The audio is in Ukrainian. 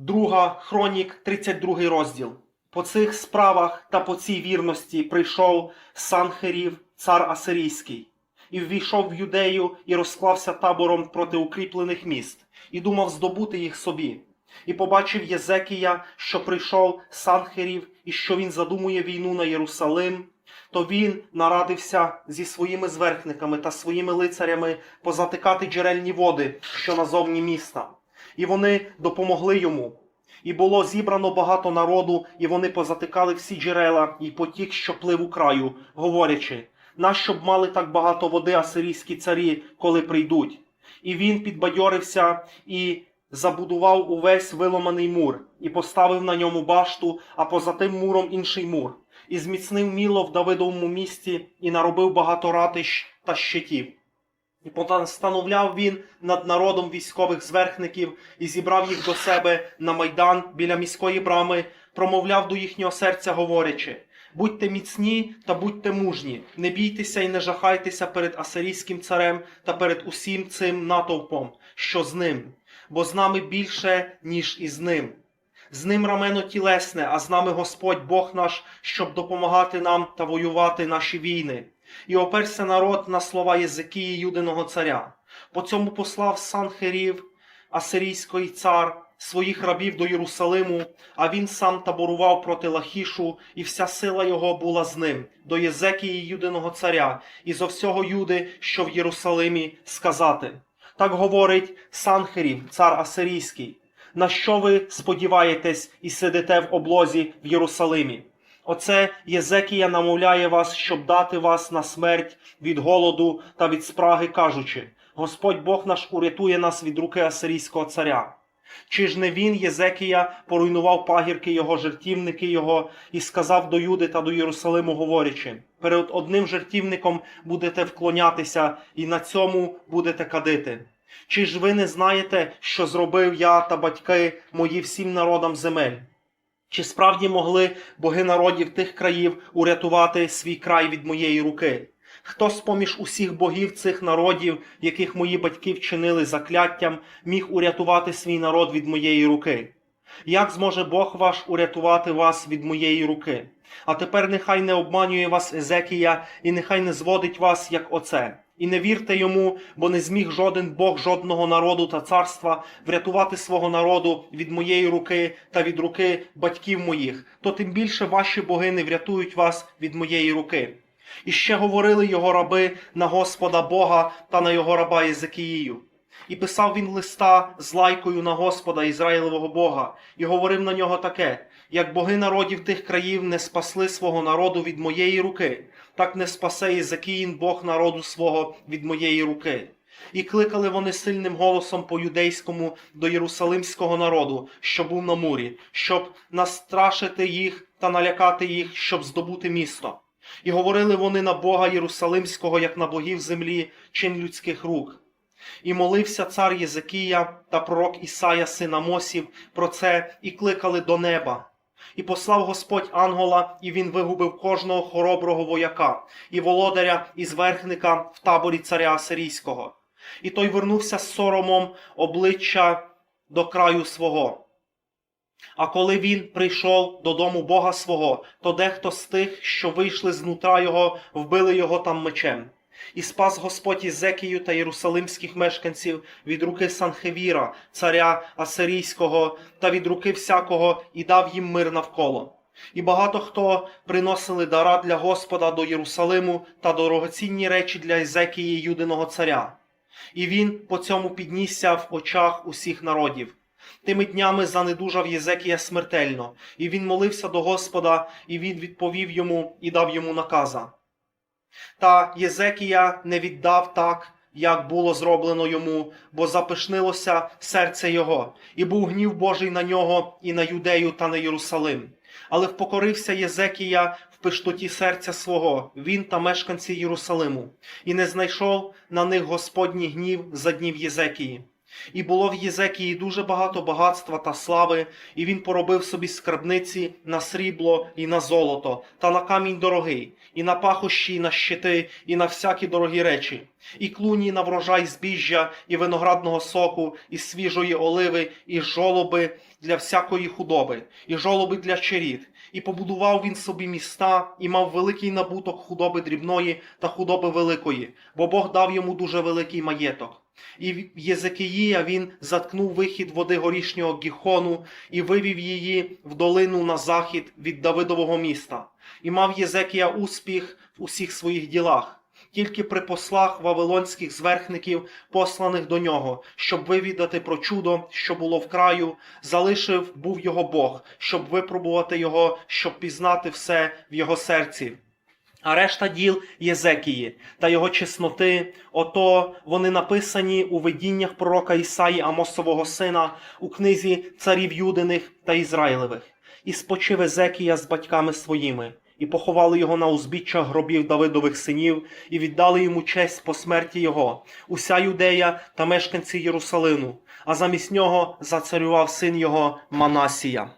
Друга Хронік, 32 розділ. По цих справах та по цій вірності прийшов Санхерів, цар Асирійський, і ввійшов в юдею і розклався табором проти укріплених міст, і думав здобути їх собі. І побачив Єзекія, що прийшов Санхерів, і що він задумує війну на Єрусалим. То він нарадився зі своїми зверхниками та своїми лицарями позатикати джерельні води, що назовні міста. І вони допомогли йому. І було зібрано багато народу, і вони позатикали всі джерела і потік, що плив у краю, говорячи: нащо б мали так багато води асирійські царі, коли прийдуть? І він підбадьорився і забудував увесь виломаний мур, і поставив на ньому башту, а поза тим муром інший мур, і зміцнив міло в Давидовому місті, і наробив багато ратищ та щитів. І постановляв він над народом військових зверхників і зібрав їх до себе на майдан біля міської брами, промовляв до їхнього серця, говорячи: будьте міцні та будьте мужні, не бійтеся і не жахайтеся перед асирійським царем та перед усім цим натовпом, що з ним, бо з нами більше, ніж із ним. З ним рамено тілесне, а з нами Господь Бог наш, щоб допомагати нам та воювати наші війни. І оперся народ на слова Єзикії Юдиного царя. По цьому послав Санхерів, асирійський цар, своїх рабів до Єрусалиму, а він сам таборував проти Лахішу, і вся сила його була з ним, до Єзекії Юдиного царя, і зо всього Юди, що в Єрусалимі, сказати. Так говорить Санхерів, цар Асирійський. На що ви сподіваєтесь і сидите в облозі в Єрусалимі? Оце Єзекія намовляє вас, щоб дати вас на смерть від голоду та від спраги, кажучи: Господь Бог наш урятує нас від руки асирійського царя. Чи ж не він, Єзекія, поруйнував пагірки його, жертівники його, і сказав до Юди та до Єрусалиму, говорячи: перед одним жертівником будете вклонятися, і на цьому будете кадити. Чи ж ви не знаєте, що зробив я та батьки мої всім народам земель? Чи справді могли боги народів тих країв урятувати свій край від моєї руки? Хто з поміж усіх богів цих народів, яких мої батьки вчинили закляттям, міг урятувати свій народ від моєї руки? Як зможе Бог ваш урятувати вас від моєї руки? А тепер нехай не обманює вас Езекія, і нехай не зводить вас, як оце. І не вірте йому, бо не зміг жоден Бог жодного народу та царства врятувати свого народу від моєї руки та від руки батьків моїх, то тим більше ваші боги не врятують вас від моєї руки. І ще говорили його раби на Господа Бога та на його раба Єзекіїю. І писав він листа з лайкою на Господа Ізраїлевого Бога, і говорив на нього таке: як боги народів тих країв не спасли свого народу від моєї руки, так не спасе Єзекіїн Бог народу свого від моєї руки. І кликали вони сильним голосом по юдейському до єрусалимського народу, що був на мурі, щоб настрашити їх та налякати їх, щоб здобути місто. І говорили вони на Бога Єрусалимського, як на богів землі, чин людських рук. І молився цар Єзекія та пророк Ісая, син Амосів, про це і кликали до неба. І послав Господь ангела, і він вигубив кожного хороброго вояка, і володаря, і зверхника в таборі царя Асирійського. І той вернувся з соромом обличчя до краю свого. А коли він прийшов додому Бога свого, то дехто з тих, що вийшли знутра його, вбили його там мечем. І спас Господь Ізекію та єрусалимських мешканців від руки Санхевіра, царя Асирійського, та від руки всякого, і дав їм мир навколо. І багато хто приносили дара для Господа до Єрусалиму та дорогоцінні речі для Ізекії Юдиного царя. І він по цьому піднісся в очах усіх народів. Тими днями занедужав Єзекія смертельно, і він молився до Господа, і він відповів йому і дав йому наказа. Та Єзекія не віддав так, як було зроблено йому, бо запишнилося серце його, і був гнів Божий на нього, і на юдею та на Єрусалим. Але впокорився Єзекія в пиштоті серця свого, він та мешканці Єрусалиму, і не знайшов на них Господній гнів за днів Єзекії. І було в Єзекії дуже багато багатства та слави, і він поробив собі скарбниці на срібло і на золото, та на камінь дорогий, і на пахощі, і на щити, і на всякі дорогі речі, і клуні на врожай збіжжя, і виноградного соку, і свіжої оливи, і жолоби для всякої худоби, і жолоби для черід. І побудував він собі міста, і мав великий набуток худоби дрібної та худоби великої, бо Бог дав йому дуже великий маєток. І в Єзекиїя він заткнув вихід води горішнього Гіхону і вивів її в долину на захід від Давидового міста. І мав Єзекія успіх в усіх своїх ділах. Тільки при послах вавилонських зверхників, посланих до нього, щоб вивідати про чудо, що було в краю, залишив був його Бог, щоб випробувати його, щоб пізнати все в його серці. А решта діл Єзекії та його чесноти, ото вони написані у видіннях пророка Ісаї Амосового сина у книзі царів Юдиних та Ізраїлевих. І спочив Езекія з батьками своїми, і поховали його на узбіччях гробів Давидових синів, і віддали йому честь по смерті його, уся юдея та мешканці Єрусалиму, а замість нього зацарював син його Манасія.